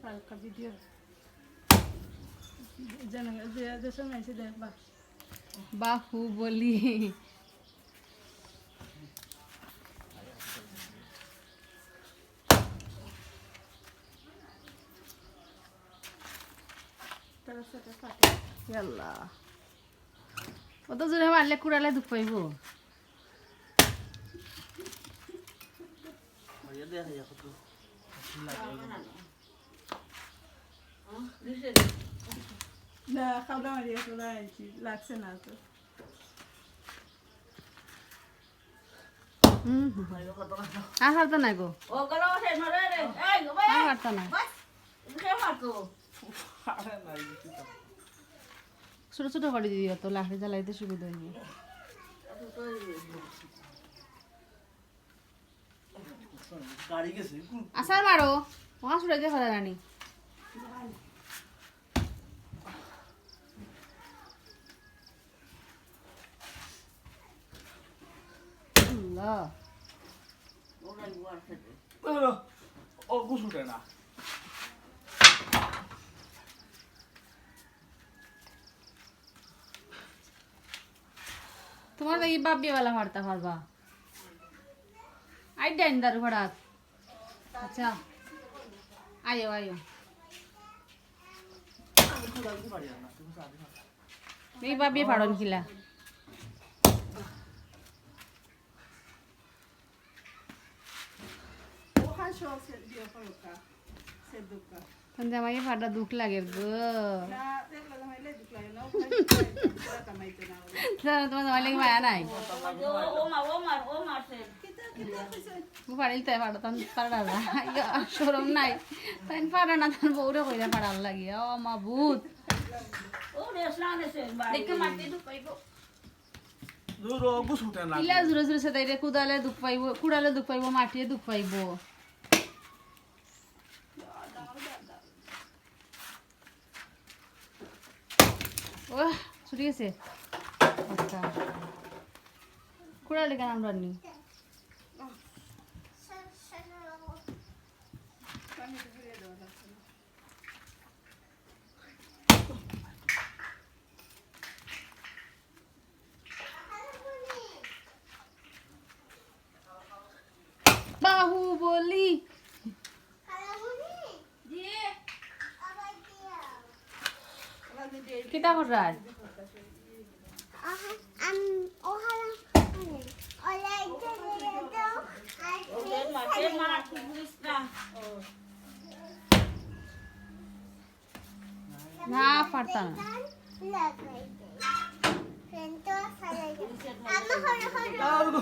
ফালকা video বাহু বলি অত জোরে মারলে কুড়ালে দুঃখ পাইব না খাওয়া মারিয়া তোলা আইছি লাগছে না তো হুম আর হারতা নাই গো আর হারতা নাই ছোট ছোট করে দিও তো লাকড়ি জ্বালাইতে সুবিধা হইব গাড়ি গেছে আসার মারো মহা সুরে দিয়ে ফেলা রানি আল্লাহ অল্প ছুটে না। তোমার দেখি বাপ বিয়েবেলা ফাড়তে পারবা। আই ডাইন দারু ফাড়াত আচ্ছা। আয়ো আয়ো। এই বাপ বিয়ে খিলা। মাইয়ে ফাটা দুঃখ লাগে গো তোমার লাগে মায়া নাই তাই ফাটা তখন না সরম নাই তাই ফাড়া না তার বউরে কইরা ফাড়াল লাগে ও মা ভূত ছুটে না ইলা জুরে জুরে সে তাইরে কুদালে দুঃখ পাইব কুড়ালে দুঃখ পাইব মাটিয়ে দুঃখ পাইব ও ছুটি গেছে। আচ্ছা। কুড়ালে কেন আমরা নি বাহুবলি কিতা হরাই না পারতাম না।